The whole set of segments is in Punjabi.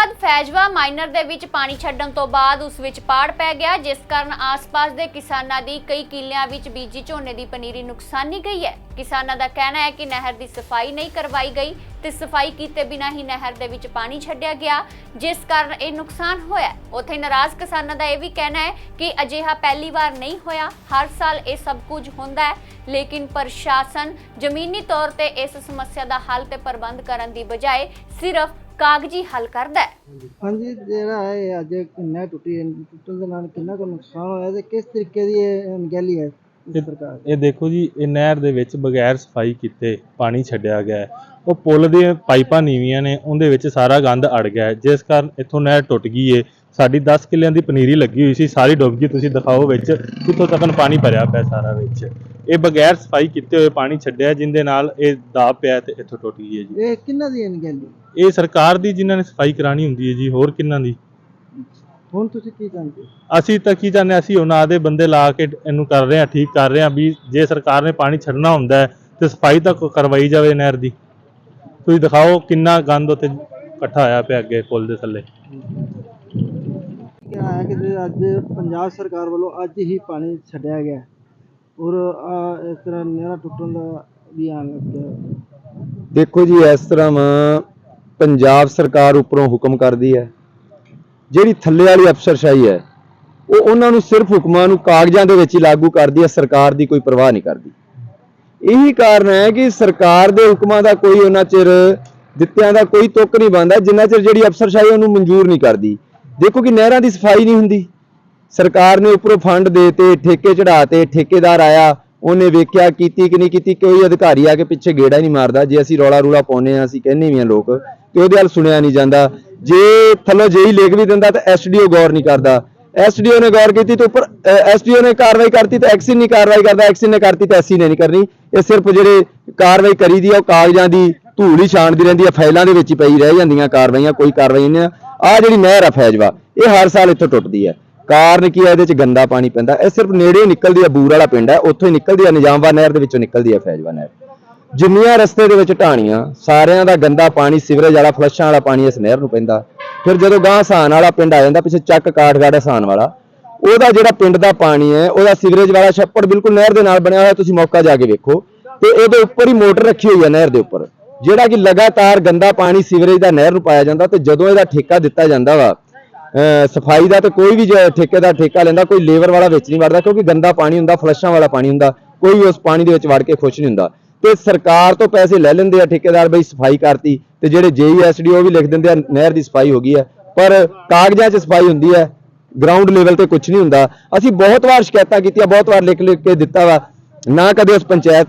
ਬਾਅਦ ਫੈਜਵਾ ਮਾਈਨਰ ਦੇ ਵਿੱਚ ਪਾਣੀ ਛੱਡਣ ਤੋਂ ਬਾਅਦ ਉਸ ਵਿੱਚ ਪਾੜ ਪੈ ਗਿਆ, ਜਿਸ ਕਾਰਨ ਆਸ-ਪਾਸ ਦੇ ਕਿਸਾਨਾਂ ਦੀ ਕਈ ਕਿੱਲਿਆਂ ਵਿੱਚ ਬੀਜੀ ਝੋਨੇ ਦੀ ਪਨੀਰੀ ਨੁਕਸਾਨੀ ਗਈ ਹੈ। ਕਿਸਾਨਾਂ ਦਾ ਕਹਿਣਾ ਹੈ ਕਿ ਨਹਿਰ ਦੀ ਸਫ਼ਾਈ ਨਹੀਂ ਕਰਵਾਈ ਗਈ ਤੇ ਸਫ਼ਾਈ ਕੀਤੇ ਬਿਨਾਂ ਹੀ ਨਹਿਰ ਦੇ ਵਿੱਚ ਪਾਣੀ ਛੱਡਿਆ ਗਿਆ, ਜਿਸ ਕਾਰਨ ਇਹ ਨੁਕਸਾਨ ਹੋਇਆ ਉੱਥੇ ਨਾਰਾਜ਼ ਕਿਸਾਨਾਂ ਦਾ ਇਹ ਵੀ ਕਹਿਣਾ ਹੈ ਕਿ ਅਜਿਹਾ ਪਹਿਲੀ ਵਾਰ ਨਹੀਂ ਹੋਇਆ। ਹਰ ਸਾਲ ਇਹ ਸਭ ਕੁਝ ਹੁੰਦਾ ਹੈ, ਲੇਕਿਨ ਪ੍ਰਸ਼ਾਸਨ ਜ਼ਮੀਨੀ ਤੌਰ ਤੇ ਇਸ ਸਮੱਸਿਆ ਦਾ ਹੱਲ ਤੇ ਪ੍ਰਬੰਧ ਕਰਨ ਦੀ ਬਜਾਏ ਸਿਰਫ ਕਾਗਜ਼ੀ ਹੱਲ ਕਰਦਾ ਹੈ। ਹਾਂਜੀ ਜਿਹੜਾ ਹੈ ਇਹ ਅੱਜ ਕਿੰਨਾ ਟੁੱਟੀ ਹੈ, ਟੁੱਟਣ ਦੇ ਨਾਲ ਕਿੰਨਾ ਕੁ ਨੁਕਸਾਨ ਹੋਇਆ ਤੇ ਕਿਸ ਤਰੀਕੇ ਦੀ ਇਹ ਅਣਗਹਿਲੀ ਹੈ ਇਸ ਸਰਕਾਰ ਦੀ? ਇਹ ਦੇਖੋ ਜੀ ਇਹ ਨਹਿਰ ਦੇ ਵਿੱਚ ਬਗੈਰ ਸਫ਼ਾਈ ਕੀਤੇ ਪਾਣੀ ਛੱਡਿਆ ਗਿਆ ਹੈ। ਉਹ ਪੁਲ ਦੀਆਂ ਪਾਈਪਾਂ ਨੀਵੀਆਂ ਨੇ ਉਹਦੇ ਵਿੱਚ ਸਾਰਾ ਗੰਦ ਅੜ ਗਿਆ ਹੈ। ਜਿਸ ਕਾਰਨ ਇੱਥੋਂ ਨਹਿਰ ਟੁੱਟ ਗਈ ਏ। ਸਾਡੀ 10 ਕਿੱਲਿਆਂ ਦੀ ਪਨੀਰੀ ਲੱਗੀ ਹੋਈ ਸੀ ਸਾਰੀ ਡੁੱਬ ਗਈ। ਤੁਸੀਂ ਦਿਖਾਓ ਵਿੱਚ ਕਿੱਥੋਂ ਤੱਕ ਪਾਣੀ ਭਰਿਆ ਪਿਆ ਸਾਰਾ ਵਿੱਚ। ਇਹ ਬਗੈਰ ਸਫ਼ਾਈ ਕੀਤੇ ਹੋਏ ਪਾਣੀ ਛੱਡਿਆ ਜਿੰਦੇ ਨਾਲ ਇਹ ਦਾਬ ਪਿਆ ਤੇ ਇੱਥੋਂ ਟੁੱਟ ਗਈ ਹੈ ਜੀ। ਇਹ ਕਿੰਨਾ ਦੀ ਅਣਗਹਿਲੀ ਇਹ ਸਰਕਾਰ ਦੀ ਜਿਨ੍ਹਾਂ ਨੇ ਸਫ਼ਾਈ ਕਰਾਣੀ ਹੁੰਦੀ ਹੈ ਜੀ ਹੋਰ ਕਿੰਨਾਂ ਦੀ? ਹੁਣ ਤੁਸੀਂ ਕੀ ਚਾਹੁੰਦੇ? ਅਸੀਂ ਤਾਂ ਕੀ ਚਾਹੁੰਦੇ ਅਸੀਂ ਉਹਨਾਂ ਦੇ ਬੰਦੇ ਲਾ ਕੇ ਇਹਨੂੰ ਕਰ ਰਹੇ ਹਾਂ ਠੀਕ ਕਰ ਰਹੇ ਹਾਂ ਵੀ ਜੇ ਸਰਕਾਰ ਨੇ ਪਾਣੀ ਛੱਡਣਾ ਹੁੰਦਾ ਹੈ ਤੇ ਸਫ਼ਾਈ ਤਾਂ ਕਰਵਾਈ ਜਾਵੇ ਨਹਿਰ ਦੀ। ਤੁਸੀਂ ਦਿਖਾਓ ਕਿੰਨਾ ਗੰਦ ਉੱਤੇ ਇਕੱਠਾ ਹੋਇਆ ਪਿਆ ਅੱਗੇ ਪੁਲ ਦੇ ਥੱਲੇ। ਕਿਹਾ ਹੈ ਕਿ ਅੱਜ ਪੰਜਾਬ ਸਰਕਾਰ ਵੱਲੋਂ ਅੱਜ ਹੀ ਪਾਣੀ ਛੱਡਿਆ ਗਿਆ। ਔਰ ਆਹ ਇਸ ਤਰ੍ਹਾਂ ਨਹਿਰਾਂ ਟੁੱਟਣ ਦਾ ਵੀ ਆਣ ਲੱਗਿਆ ਦੇਖੋ ਜੀ, ਇਸ ਤਰ੍ਹਾਂ ਵਾ ਪੰਜਾਬ ਸਰਕਾਰ ਉੱਪਰੋਂ ਹੁਕਮ ਕਰਦੀ ਹੈ। ਜਿਹੜੀ ਥੱਲੇ ਵਾਲੀ ਅਫਸਰਸ਼ਾਹੀ ਹੈ, ਉਹ ਉਹਨਾਂ ਨੂੰ ਸਿਰਫ ਹੁਕਮਾਂ ਨੂੰ ਕਾਗਜ਼ਾਂ ਦੇ ਵਿੱਚ ਹੀ ਲਾਗੂ ਕਰਦੀ ਹੈ, ਸਰਕਾਰ ਦੀ ਕੋਈ ਪਰਵਾਹ ਨਹੀਂ ਕਰਦੀ। ਇਹੀ ਕਾਰਨ ਹੈ ਕਿ ਸਰਕਾਰ ਦੇ ਹੁਕਮਾਂ ਦਾ ਕੋਈ ਉਹਨਾਂ ਚਿਰ ਦਿੱਤਿਆਂ ਦਾ ਕੋਈ ਤੁੱਕ ਨਹੀਂ ਬੰਦਾ ਜਿੰਨਾ ਚਿਰ ਜਿਹੜੀ ਅਫਸਰਸ਼ਾਹੀ ਉਹਨੂੰ ਮਨਜ਼ੂਰ ਨਹੀਂ ਕਰਦੀ। ਦੇਖੋ ਕਿ ਨਹਿਰਾਂ ਦੀ ਸਫ਼ਾਈ ਨਹੀਂ ਹੁੰਦੀ। ਸਰਕਾਰ ਨੇ ਉੱਪਰੋਂ ਫੰਡ ਦੇਤੇ, ਠੇਕੇ ਚੜਾਤੇ ਠੇਕੇਦਾਰ ਆਇਆ, ਉਹਨੇ ਵੇਖਿਆ ਕੀਤੀ ਕਿ ਨਹੀਂ ਕੀਤੀ, ਕੋਈ ਅਧਿਕਾਰੀ ਆ ਕੇ ਪਿੱਛੇ ਗੇੜਾ ਹੀ ਨਹੀਂ ਮਾਰਦਾ, ਜੇ ਅਸੀਂ ਰੌਲਾ ਰੂਲਾ ਪਾਉਨੇ ਆ ਅਸੀਂ ਕਹਿੰਨੇ ਵੀ ਆ ਲੋਕ, ਤੇ ਉਹਦੇ ਵੱਲ ਸੁਣਿਆ ਨਹੀਂ ਜਾਂਦਾ। ਜੇ ਥੱਲੋਂ ਜੇਈ ਲੇਖ ਵੀ ਦਿੰਦਾ ਤਾਂ ਐਸਡੀਓ ਗੌਰ ਨਹੀਂ ਕਰਦਾ। ਐਸਡੀਓ ਨੇ ਗੌਰ ਕੀਤੀ ਤੇ ਉੱਪਰ ਐਸਡੀਓ ਨੇ ਕਾਰਵਾਈ ਕਰਤੀ ਤਾਂ ਐਕਸ਼ਨ ਨਹੀਂ ਕਾਰਵਾਈ ਕਰਦਾ, ਐਕਸ਼ਨ ਨੇ ਕਰਤੀ ਤਾਂ ਐਸੀ ਨੇ ਨਹੀਂ ਕਰਨੀ। ਇਹ ਸਿਰਫ ਜਿਹੜੇ ਕਾਰਵਾਈ ਕਰੀ ਦੀ ਆ, ਉਹ ਕਾਗਜ਼ਾਂ ਦੀ ਧੂੜ ਹੀ ਛਾਣਦੀ ਰਹਿੰਦੀ ਆ, ਫਾਈਲਾਂ ਦੇ ਵਿੱਚ ਪਈ ਰਹਿ ਜਾਂਦੀਆਂ ਕਾਰਵਾਈਆਂ, ਕੋਈ ਕਾਰਵਾਈ ਨਹੀਂ ਆ। ਆਹ ਜਿਹੜੀ ਨਹਿਰ ਆ ਫੈਜਵਾ, ਇਹ ਹਰ ਸਾਲ ਇੱਥੋਂ ਟੁੱਟਦੀ ਹੈ ਕਾਰਨ ਕੀ ਹੈ? ਇਹਦੇ ਚ ਗੰਦਾ ਪਾਣੀ ਪੈਂਦਾ। ਇਹ ਸਿਰਫ ਨੇੜੇ ਹੀ ਨਿਕਲਦੀ ਆ ਬੂਰ ਵਾਲਾ ਪਿੰਡ ਹੈ। ਉੱਥੋਂ ਹੀ ਨਿਕਲਦੀ ਆ ਨਿਜ਼ਾਮਵਾ ਨਹਿਰ ਦੇ ਵਿੱਚੋਂ ਨਿਕਲਦੀ ਆ ਫੈਜਵਾ ਨਹਿਰ। ਜਿੰਨੀਆਂ ਰਸਤੇ ਦੇ ਵਿੱਚ ਢਾਣੀਆਂ, ਸਾਰਿਆਂ ਦਾ ਗੰਦਾ ਪਾਣੀ, ਸੀਵਰੇਜ ਵਾਲਾ, ਫਲਸ਼ਾਂ ਵਾਲਾ ਪਾਣੀ ਇਸ ਨਹਿਰ ਨੂੰ ਪੈਂਦਾ। ਫਿਰ ਜਦੋਂ ਗਾਂ ਹਸਾਨ ਵਾਲਾ ਪਿੰਡ ਆ ਜਾਂਦਾ, ਪਿੱਛੇ ਚੱਕ ਕਾਠਗੜ੍ਹ ਹਸਾਨ ਵਾਲਾ। ਉਹਦਾ ਜਿਹੜਾ ਪਿੰਡ ਦਾ ਪਾਣੀ ਹੈ, ਉਹਦਾ ਸੀਵਰੇਜ ਵਾਲਾ ਛੱਪੜ ਬਿਲਕੁਲ ਨਹਿਰ ਦੇ ਨਾਲ ਬਣਿਆ ਹੋਇਆ, ਤੁਸੀਂ ਮੌਕਾ ਜਾ ਕੇ ਵੇਖੋ। ਤੇ ਇਹਦੇ ਉੱਪਰ ਹੀ ਮੋਟਰ ਰੱਖੀ ਹੋਈ ਹੈ ਨਹਿਰ ਦੇ ਉੱਪਰ। ਜਿਹੜਾ ਕਿ ਲਗਾਤਾਰ ਗੰਦਾ ਪਾਣੀ ਸੀਵਰੇਜ ਦਾ ਨਹਿਰ ਨੂੰ ਪਾਇਆ ਜਾਂਦਾ ਤੇ ਜਦੋਂ ਇਹਦਾ ਠੇਕਾ ਦਿੱਤਾ ਜਾਂਦਾ ਵਾ ਸਫ਼ਾਈ ਦਾ ਤੇ ਕੋਈ ਵੀ ਜੇ ਠੇਕੇਦਾਰ ਠੇਕਾ ਲੈਂਦਾ, ਕੋਈ ਲੇਬਰ ਵਾਲਾ ਵਿੱਚ ਨਹੀਂ ਵੜਦਾ, ਕਿਉਂਕਿ ਗੰਦਾ ਪਾਣੀ ਹੁੰਦਾ, ਫਲਸ਼ਾਂ ਵਾਲਾ ਪਾਣੀ ਹੁੰਦਾ, ਕੋਈ ਵੀ ਉਸ ਪਾਣੀ ਦੇ ਵਿੱਚ ਵੜ ਕੇ ਖੁਸ਼ ਨਹੀਂ ਹੁੰਦਾ। ਤੇ ਸਰਕਾਰ ਤੋਂ ਪੈਸੇ ਲੈ ਲੈਂਦੇ ਆ ਠੇਕੇਦਾਰ ਬਈ ਸਫ਼ਾਈ ਕਰਤੀ, ਤੇ ਜਿਹੜੇ ਜੇਈਐਸਡੀ ਉਹ ਵੀ ਲਿਖ ਦਿੰਦੇ ਆ, ਨਹਿਰ ਦੀ ਸਫ਼ਾਈ ਹੋ ਗਈ ਹੈ ਪਰ ਕਾਗਜ਼ਾਂ 'ਚ ਸਫ਼ਾਈ ਹੁੰਦੀ ਹੈ ਗਰਾਊਂਡ ਲੈਵਲ ਤੇ ਕੁਝ ਨਹੀਂ ਹੁੰਦਾ। ਅਸੀਂ ਬਹੁਤ ਵਾਰ ਸ਼ਿਕਾਇਤਾਂ ਕੀਤੀਆਂ, ਬਹੁਤ ਵਾਰ ਲਿਖ ਲਿਖ ਕੇ ਦਿੱਤਾ ਵਾ। ਨਾ ਕਦੇ ਉਸ ਪੰਚਾਇਤ,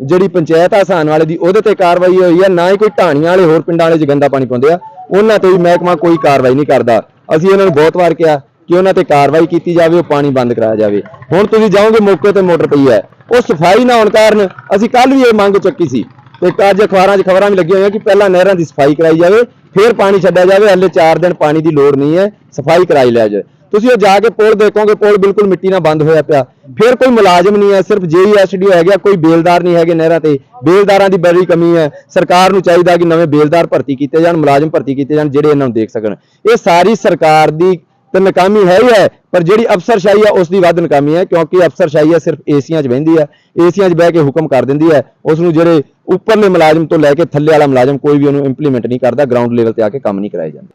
ਜਿਹੜੀ ਪੰਚਾਇਤ ਆਸਾਨ ਵਾਲੇ ਦੀ, ਉਹਦੇ ਤੇ ਕਾਰਵਾਈ ਹੋਈ ਹੈ ਨਾ ਹੀ ਕੋਈ ਢਾਣੀਆਂ ਵਾਲੇ ਹੋਰ ਪਿੰਡਾਂ ਵਾਲੇ 'ਚ ਗੰਦਾ ਪਾਣੀ ਪਾਉਂਦੇ ਆ। ਉਹਨਾਂ ਤੇ ਵੀ ਮਹਿਕਮਾ ਕੋਈ ਕਾਰਵਾਈ ਨਹੀਂ ਕਰਦਾ। ਅਸੀਂ ਉਹਨਾਂ ਨੂੰ ਬਹੁਤ ਵਾਰ ਕਿਹਾ ਕਿ ਉਹਨਾਂ ਤੇ ਕਾਰਵਾਈ ਕੀਤੀ ਜਾਵੇ, ਉਹ ਪਾਣੀ ਬੰਦ ਕਰਾਇਆ ਜਾਵੇ। ਹੁਣ ਤੁਸੀਂ ਜਾਓਗੇ ਮੌਕੇ ਤੇ ਮੋਟਰ ਪਈ ਹੈ। ਉਹ ਸਫ਼ਾਈ ਨਾ ਹੋਣ ਕਾਰਨ ਅਸੀਂ ਕੱਲ ਵੀ ਇਹ ਮੰਗ ਚੱਕੀ ਸੀ। ਤੇ ਅੱਜ ਅਖਬਾਰਾਂ 'ਚ ਖਬਰਾਂ ਵੀ ਲੱਗੀਆਂ ਹੋਈਆਂ ਕਿ ਪਹਿਲਾਂ ਨਹਿਰਾਂ ਦੀ ਸਫ਼ਾਈ ਕਰਾਈ ਜਾਵੇ, ਫਿਰ ਪਾਣੀ ਛੱਡਿਆ ਜਾਵੇ, ਹਲੇ 4 ਦਿਨ ਪਾਣੀ ਦੀ ਲੋੜ ਨਹੀਂ ਹੈ, ਸਫ਼ਾਈ ਕਰਾਈ ਲਿਆ ਜਾਵੇ। ਤੁਸੀਂ ਉਹ ਜਾ ਕੇ ਪੁਲ ਦੇਖੋਗੇ, ਪੁਲ ਬਿਲਕੁਲ ਮਿੱਟੀ ਨਾਲ ਬੰਦ ਹੋਇਆ ਪਿਆ। ਫਿਰ ਕੋਈ ਮੁਲਾਜ਼ਮ ਨਹੀਂ ਹੈ, ਸਿਰਫ ਜੇਈਐਸਡੀ ਹੈ ਗਿਆ ਕੋਈ ਬੇਲਦਾਰ ਨਹੀਂ ਹੈਗੇ ਨਹਿਰਾਂ ਤੇ। ਬੇਲਦਾਰਾਂ ਦੀ ਬੜੀ ਕਮੀ ਹੈ। ਸਰਕਾਰ ਨੂੰ ਚਾਹੀਦਾ ਕਿ ਨਵੇਂ ਬੇਲਦਾਰ ਭਰਤੀ ਕੀਤੇ ਜਾਣ, ਮੁਲਾਜ਼ਮ ਭਰਤੀ ਕੀਤੇ ਜਾਣ, ਜਿਹੜੇ ਇਹਨਾਂ ਨੂੰ ਦੇਖ ਸਕਣ। ਇਹ ਸਾਰੀ ਸਰਕਾਰ ਦੀ ਤੇ ਨਕਾਮੀ ਹੈ ਹੀ ਹੈ, ਪਰ ਜਿਹੜੀ ਅਫਸਰਸ਼ਾਹੀ ਹੈ ਉਸ ਦੀ ਵੱਧ ਨਕਾਮੀ ਹੈ, ਕਿਉਂਕਿ ਅਫਸਰਸ਼ਾਹੀ ਹੈ ਸਿਰਫ ਏਸੀਆਂ 'ਚ ਬਹਿੰਦੀ ਹੈ ਏਸੀਆਂ 'ਚ ਬਹਿ ਕੇ ਹੁਕਮ ਕਰ ਦਿੰਦੀ ਹੈ। ਉਸ ਨੂੰ ਜਿਹੜੇ ਉੱਪਰਲੇ ਮੁਲਾਜ਼ਮ ਤੋਂ ਲੈ ਕੇ ਥੱਲੇ ਵਾਲਾ ਮੁਲਾਜ਼ਮ ਕੋਈ ਵੀ ਉਹਨੂੰ ਇੰਪਲੀਮੈਂਟ ਨਹੀਂ ਕਰਦਾ ਗਰਾਊਂਡ ਲੈਵਲ ਤੇ ਆ ਕੇ ਕੰਮ ਨਹੀਂ ਕਰਾਏ ਜਾਂਦੇ।